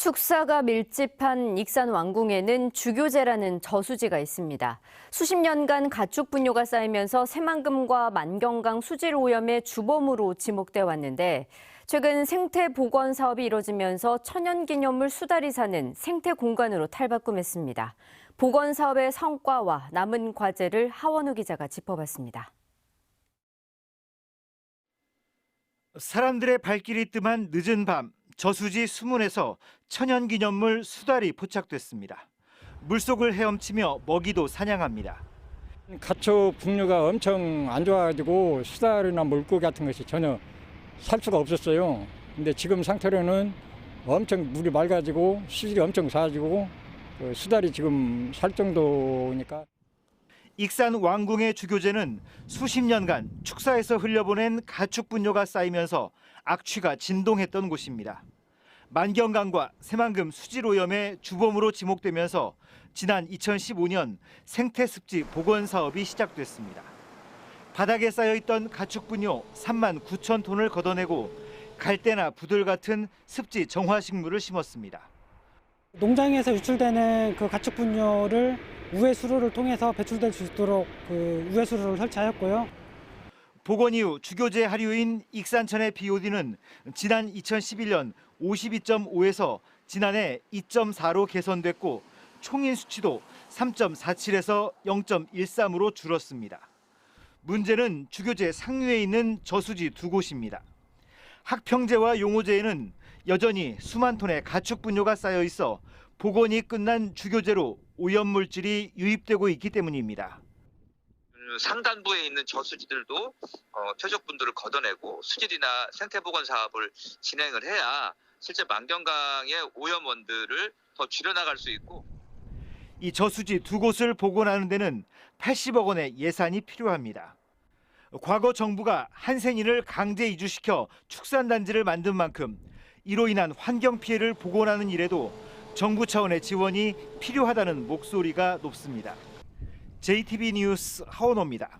축사가 밀집한 익산 왕궁에는 주교제라는 저수지가 있습니다. 수십 년간 가축 분뇨가 쌓이면서 새만금과 만경강 수질 오염의 주범으로 지목돼 왔는데 최근 생태 복원 사업이 이뤄지면서 천연 기념물 수다리사는 생태 공간으로 탈바꿈했습니다. 복원 사업의 성과와 남은 과제를 하원우 기자가 짚어봤습니다. 사람들의 발길이 뜸한 늦은 밤 저수지 수문에서 천연기념물 수달이 포착됐습니다. 물속을 헤엄치며 먹이도 사냥합니다. 가축 분류가 엄청 안 좋아가지고 수달이나 물고기 같은 것이 전혀 살 수가 없었어요. 근데 지금 상태로는 엄청 물이 맑아지고 수질이 엄청 좋아지고 그 수달이 지금 살 정도니까 익산 왕궁의 주교제는 수십 년간 축사에서 흘려보낸 가축 분뇨가 쌓이면서 악취가 진동했던 곳입니다. 만경강과 새만금 수질 오염의 주범으로 지목되면서 지난 2015년 생태습지 복원 사업이 시작됐습니다. 바닥에 쌓여있던 가축 분뇨 3만 9천 톤을 걷어내고 갈대나 부들 같은 습지 정화식물을 심었습니다. 농장에서 유출되는 그 가축 분뇨를 우회 수로를 통해서 배출될 수 있도록 그 우회 수로를 설치하였고요. 복원 이후 주교제 하류인 익산천의 BOD는 지난 2011년 52.5에서 지난해 2.4로 개선됐고 총인 수치도 3.47에서 0.13으로 줄었습니다. 문제는 주교제 상류에 있는 저수지 두 곳입니다. 학평제와 용호제에는 여전히 수만 톤의 가축 분뇨가 쌓여 있어 복원이 끝난 주교제로 오염물질이 유입되고 있기 때문입니다. 음, 상단부에 있는 저수지들도 어, 퇴적분들을 걷어내고 수질이나 생태보건 사업을 진행을 해야 실제 만경강의 오염원들을 더 줄여나갈 수 있고 이 저수지 두 곳을 복원하는 데는 80억 원의 예산이 필요합니다. 과거 정부가 한센인을 강제 이주시켜 축산단지를 만든 만큼 이로 인한 환경 피해를 복원하는 일에도 정부 차원의 지원이 필요하다는 목소리가 높습니다. JTB 뉴스 하원호입니다.